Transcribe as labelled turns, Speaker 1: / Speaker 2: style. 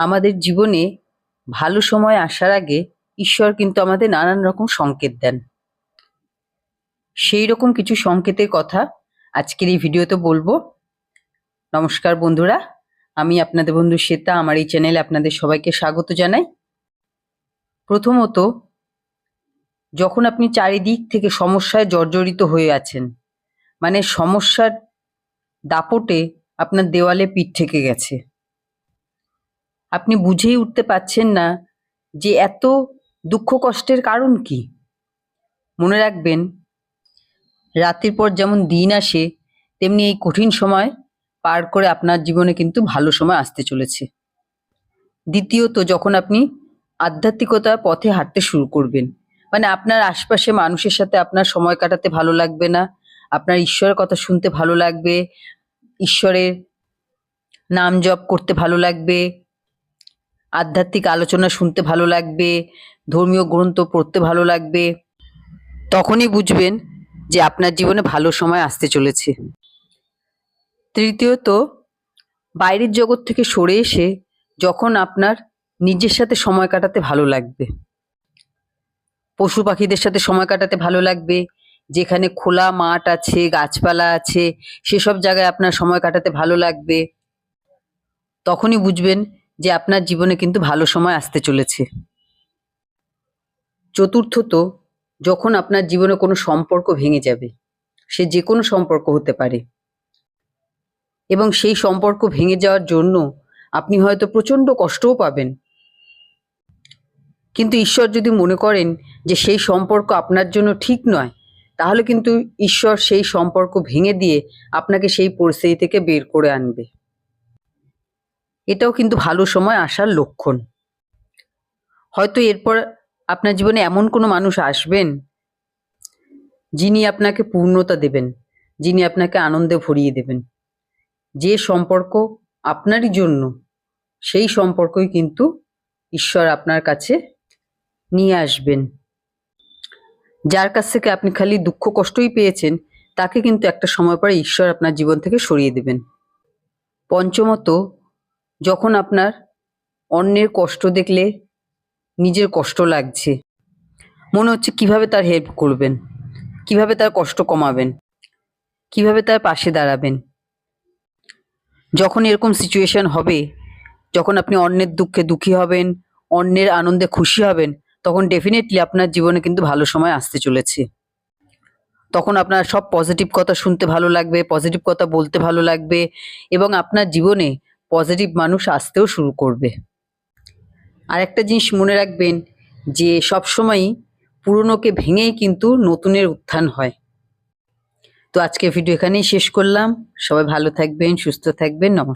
Speaker 1: আমাদের জীবনে ভালো সময় আসার আগে ঈশ্বর কিন্তু আমাদের নানান রকম সংকেত দেন। সেই রকম কিছু সংকেতের কথা আজকের এই ভিডিওতে বলব। নমস্কার বন্ধুরা, আমি আপনাদের বন্ধু শ্বেতা, আমার এই চ্যানেলে আপনাদের সবাইকে স্বাগত জানাই। প্রথমত, যখন আপনি চারিদিক থেকে সমস্যায় জর্জরিত হয়ে আছেন মানে সমস্যার দাপটে আপনার দেওয়ালে পিঠ থেকে গেছে আপনি বুঝেই উঠতে পারছেন না যে এত দুঃখ কষ্টের কারণ কি। মনে রাখবেন রাতের পর যেমন দিন আসে, তেমনি এই কঠিন সময় পার করে আপনার জীবনে কিন্তু ভালো সময় আসতে চলেছে। দ্বিতীয়ত, যখন আপনি আধ্যাত্মিকতার পথে হাঁটতে শুরু করবেন মানে আপনার আশপাশে মানুষের সাথে আপনার সময় কাটাতে ভালো লাগবে না, আপনার ঈশ্বরের কথা শুনতে ভালো লাগবে, ঈশ্বরের নাম জপ করতে ভালো লাগবে আধ্যাত্মিক আলোচনা শুনতে ভালো লাগবে, ধর্মীয় গ্রন্থ পড়তে ভালো লাগবে, তখনই বুঝবেন যে আপনার জীবনে ভালো সময় আসতে চলেছে। তৃতীয়ত, বাইরের জগৎ থেকে সরে এসে যখন আপনার নিজের সাথে সময় কাটাতে ভালো লাগবে। পশু পাখিদের সাথে সময় কাটাতে ভালো লাগবে, যেখানে খোলা মাঠ আছে, গাছপালা আছে, সেসব জায়গায় আপনার সময় কাটাতে ভালো লাগবে। তখনই বুঝবেন যে আপনার জীবনে কিন্তু ভালো সময় আসতে চলেছে। চতুর্থত, যখন আপনার জীবনে কোনো সম্পর্ক ভেঙে যাবে, সে যে কোনো সম্পর্ক হতে পারে। এবং সেই সম্পর্ক ভেঙে যাওয়ার জন্য আপনি হয়তো প্রচণ্ড কষ্টও পাবেন। কিন্তু ঈশ্বর যদি মনে করেন যে সেই সম্পর্ক আপনার জন্য ঠিক নয়, তাহলে কিন্তু ঈশ্বর সেই সম্পর্ক ভেঙে দিয়ে আপনাকে সেই পরিস্থিতি থেকে বের করে আনবে। এটাও কিন্তু ভালো সময় আসার লক্ষণ। হয়তো এরপর আপনার জীবনে এমন কোনো মানুষ আসবেন, যিনি আপনাকে পূর্ণতা দেবেন, যিনি আপনাকে আনন্দে ভরিয়ে দেবেন। যে সম্পর্ক আপনারই জন্য, সেই সম্পর্কই কিন্তু ঈশ্বর আপনার কাছে নিয়ে আসবেন। যার কাছ থেকে আপনি খালি দুঃখ কষ্টই পেয়েছেন, তাকে কিন্তু একটা সময় পরে ঈশ্বর আপনার জীবন থেকে সরিয়ে দেবেন। পঞ্চমত যখন আপনার অন্যের কষ্ট দেখলে নিজের কষ্ট লাগছে, মনে হচ্ছে কীভাবে তার হেল্প করবেন, কীভাবে তার কষ্ট কমাবেন, কীভাবে তার পাশে দাঁড়াবেন। যখন এরকম সিচুয়েশন হবে, যখন আপনি অন্যের দুঃখে দুঃখী হবেন, অন্যের আনন্দে খুশি হবেন, তখন ডেফিনেটলি আপনার জীবনে কিন্তু ভালো সময় আসতে চলেছে। তখন আপনার সব পজিটিভ কথা শুনতে ভালো লাগবে পজিটিভ কথা বলতে ভালো লাগবে এবং আপনার জীবনে পজিটিভ মানুষ আসতেও শুরু করবে। আর একটা জিনিস মনে রাখবেন যে সবসময়ই পুরনোকে ভেঙেই কিন্তু নতুনের উত্থান হয়। তো আজকে ভিডিও এখানেই শেষ করলাম। সবাই ভালো থাকবেন, সুস্থ থাকবেন, নমস্কার।